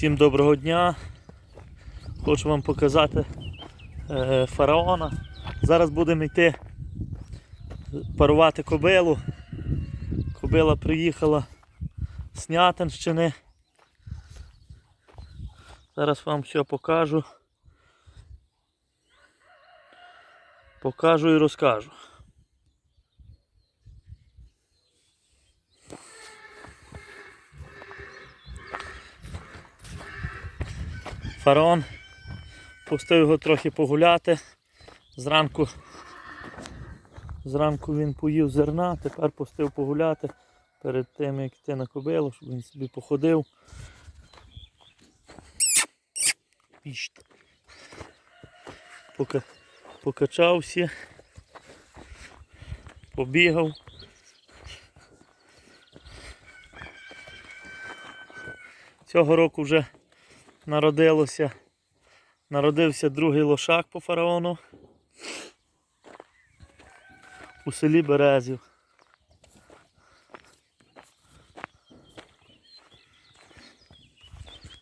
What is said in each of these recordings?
Всім доброго дня. Хочу вам показати е, фараона. Зараз будемо йти парувати кобилу. Кобила приїхала з Снятинщини. Зараз вам все покажу. Покажу і розкажу. Фараон пустив його трохи погуляти. Зранку, зранку він поїв зерна, тепер пустив погуляти перед тим, як йти на кобилу, щоб він собі походив. Пока, покачався, побігав. Цього року вже народилося, народився другий лошак по фараону у селі Березів.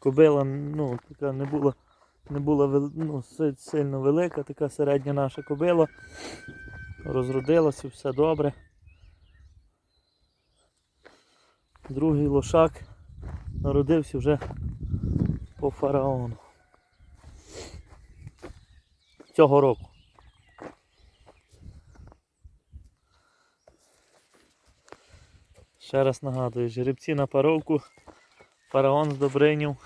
Кобила ну, така не була, не була ну, сильно велика, така середня наша кобила. Розродилася, все добре. Другий лошак народився вже по фараону. Цього року. Ще раз нагадую, жеребці на паровку, фараон з Добринів.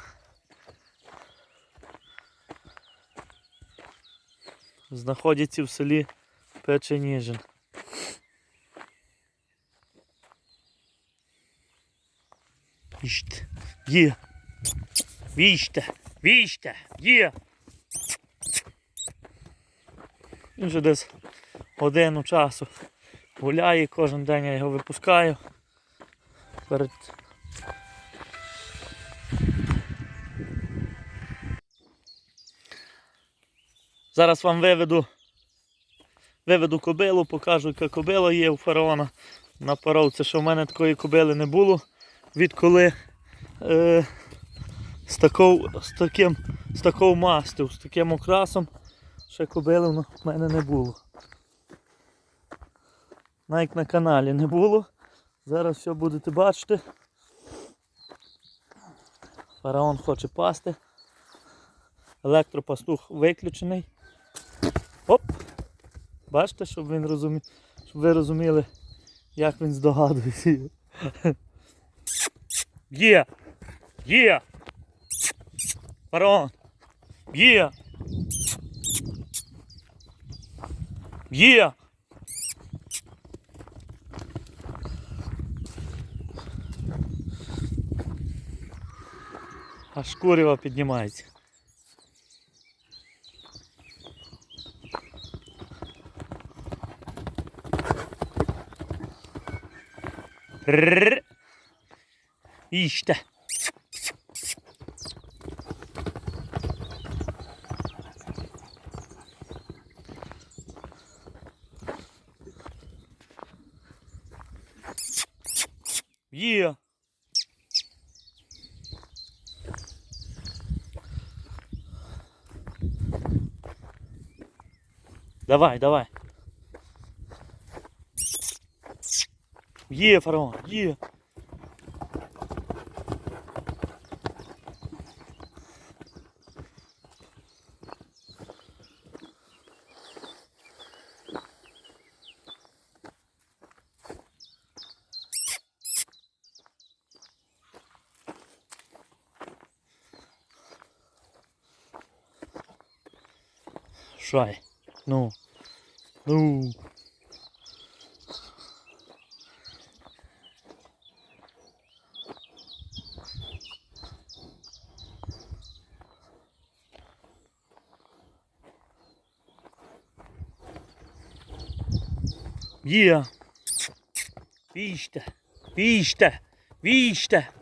Знаходяться в селі Печеніжин. Є. Віжте, віжте, є. Він вже десь годину часу гуляє, кожен день я його випускаю. Перед... Зараз вам виведу, виведу кобилу, покажу, яка кобила є у фараона на паровці, що в мене такої кобили не було, відколи е, з, таков, з, таким, з такою мастю, з таким окрасом ще кобили в мене не було. Навіть на каналі не було. Зараз все будете бачити. Фараон хоче пасти. Електропастух виключений. Оп! Бачите, щоб він розумі... щоб ви розуміли, як він здогадується. Є! Є! Фараон! Є! Є! Аж курява піднімається. Рррр. Іще. Є. Давай, давай. Є, фараон, є. Шай. Ну. Ну. Є. Віжте. Віжте. Віжте. Зараз покажемо кобилу.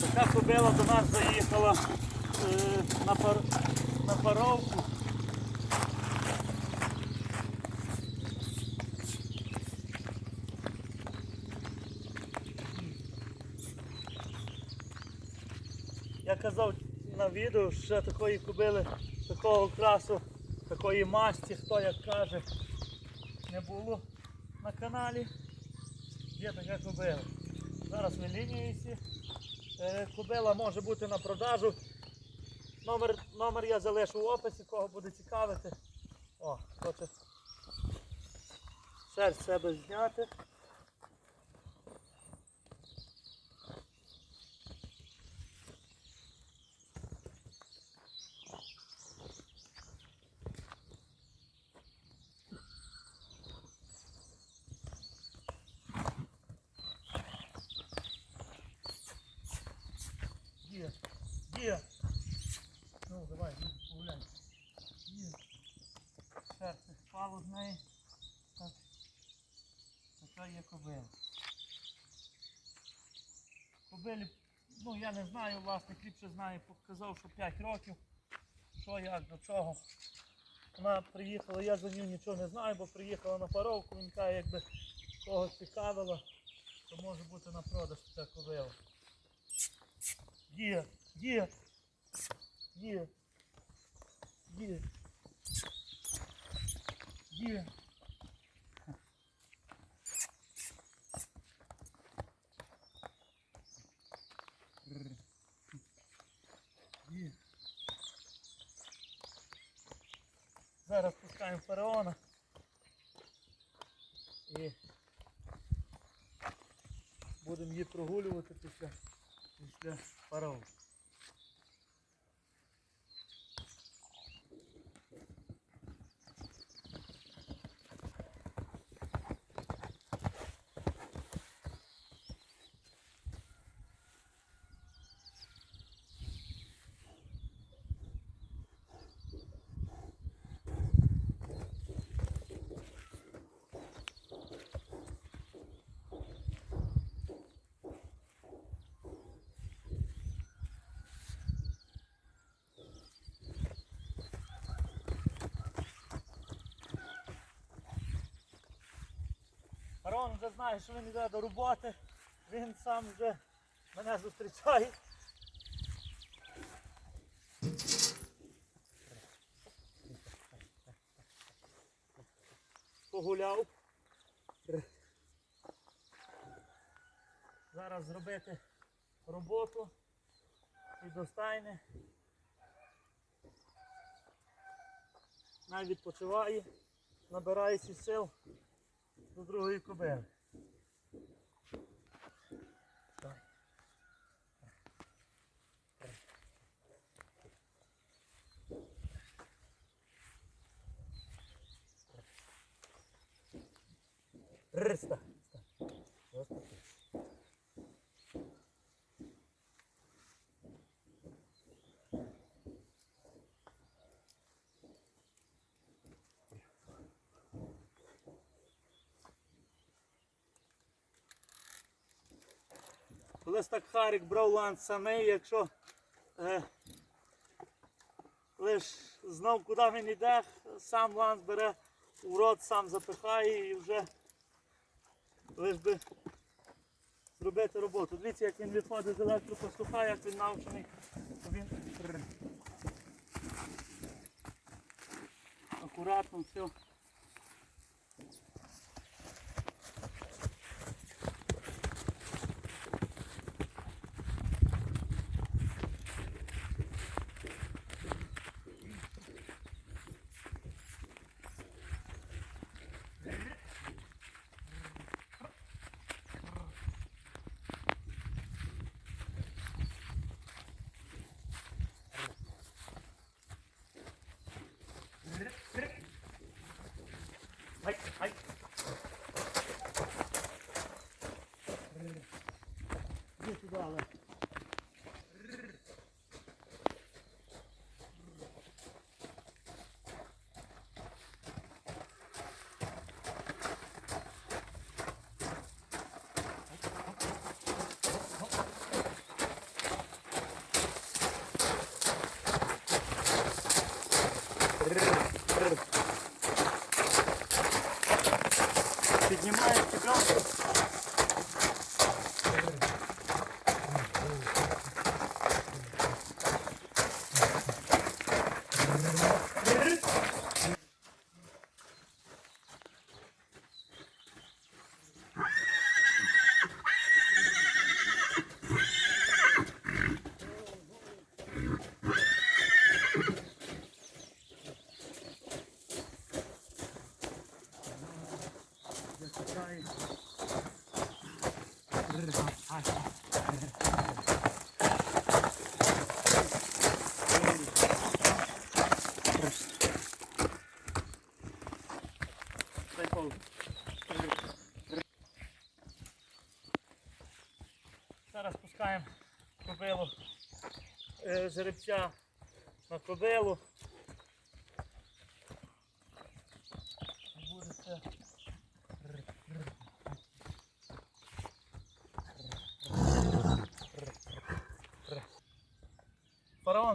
Така кобила до нас заїхала е, на, пар... на паровку. Я казав на відео, що такої кобили, такого красу, такої масті, хто як каже, не було на каналі. Є така кобила. Зараз вилінюється. Е, Кобила може бути на продажу. Номер, номер я залишу в описі, кого буде цікавити. О, хоче з себе зняти. Є, Ну, давай, ну, погуляй. Серце впало з неї. Так. Така є кобила. Кобилі, ну я не знаю, власник ліпше знає, показав, що 5 років. Що, як, до чого. Вона приїхала, я за нього нічого не знаю, бо приїхала на паровку, він каже, якби когось цікавила, то може бути на продаж ця кобила. Є, є, є, є, є. Є. Зараз пускаємо фараона. І будемо її прогулювати після, після фараона. Фараон вже знає, що він йде до роботи. Він сам вже мене зустрічає. Погуляв. Зараз зробити роботу і достайне. Навіть відпочиває, набирається сил до другої. Так. Риста. Колись так Харік брав ланц самий, якщо е, лиш знав, куди він йде, сам ланц бере у рот, сам запихає і вже лиш би зробити роботу. Дивіться, як він виходить з електропастуха, як він навчений, то він акуратно все. はいはいこれで、ね、Зараз пускаємо кобилу е, жеребця на кобилу.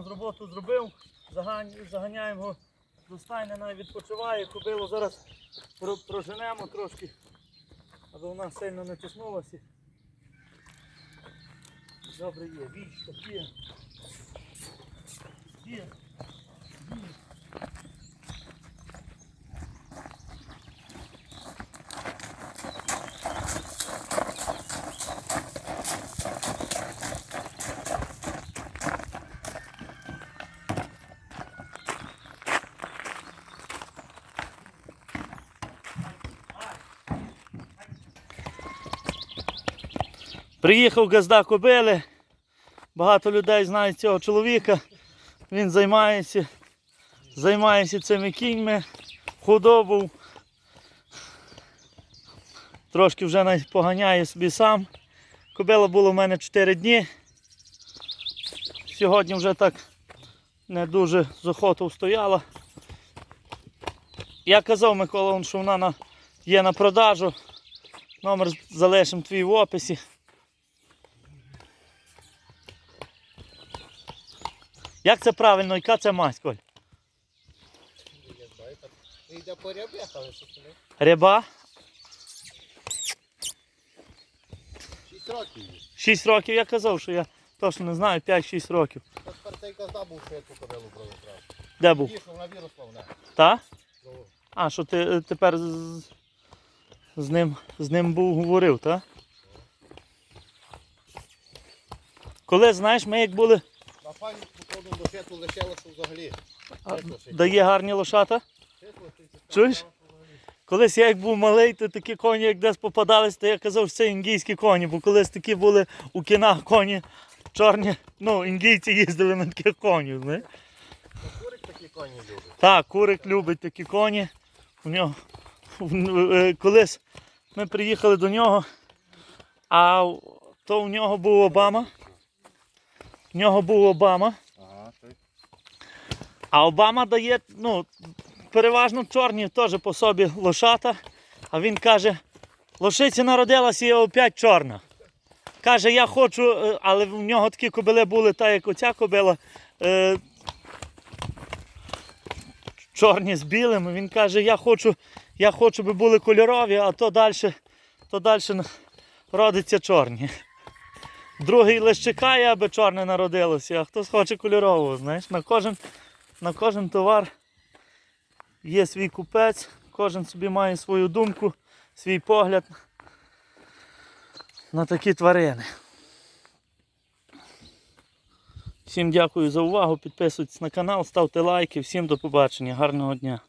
З роботу зробив, заганяємо його до стайни, навіть відпочиває, кобилу зараз проженемо трошки, аби вона сильно не тиснулася. Добре є, віч, такі. Є. Приїхав газда кобили. Багато людей знають цього чоловіка. Він займається, займається цими кіньми, худобу. Трошки вже поганяє собі сам. Кобила була в мене 4 дні. Сьогодні вже так не дуже з охоту стояла. Я казав Микола, що вона є на продажу. Номер залишимо твій в описі. Як це правильно, яка це мазь, Коль? Так. Йде по рябях, але? Ряба? 6 років. 6 років я казав, що я точно не знаю, 5-6 років. Та тепер цей казда був, що я ту кобилу брав. Де був? Ті, що вона виросла в неї. Та? А, що ти е, тепер з, з, ним, з ним був говорив, та? Коли, знаєш, ми як були, На файну походу до шету взагалі. а, дає гарні лошата. Чуєш? Колись я як був малий, то такі коні, як десь попадались, то я казав, що це індійські коні, бо колись такі були у кінах коні чорні, ну, індійці їздили на таких конях, знаєш. Ну, Курик такі коні любить. Так, курик любить такі коні. У нього е, колись ми приїхали до нього, а то у нього був Обама. У нього був Обама. А Обама дає, ну, переважно чорні теж по собі лошата. А він каже, лошиця народилася і опять чорна. Каже, я хочу, е, але в нього такі кобили були, та як оця кобила, е, чорні з білим. Він каже, я хочу, я хочу, би були кольорові, а то далі, то далі родиться чорні. Другий лише чекає, аби чорне народилося, а хтось хоче кольорового. Знаєш, на кожен, на кожен товар є свій купець, кожен собі має свою думку, свій погляд на такі тварини. Всім дякую за увагу, підписуйтесь на канал, ставте лайки, всім до побачення, гарного дня.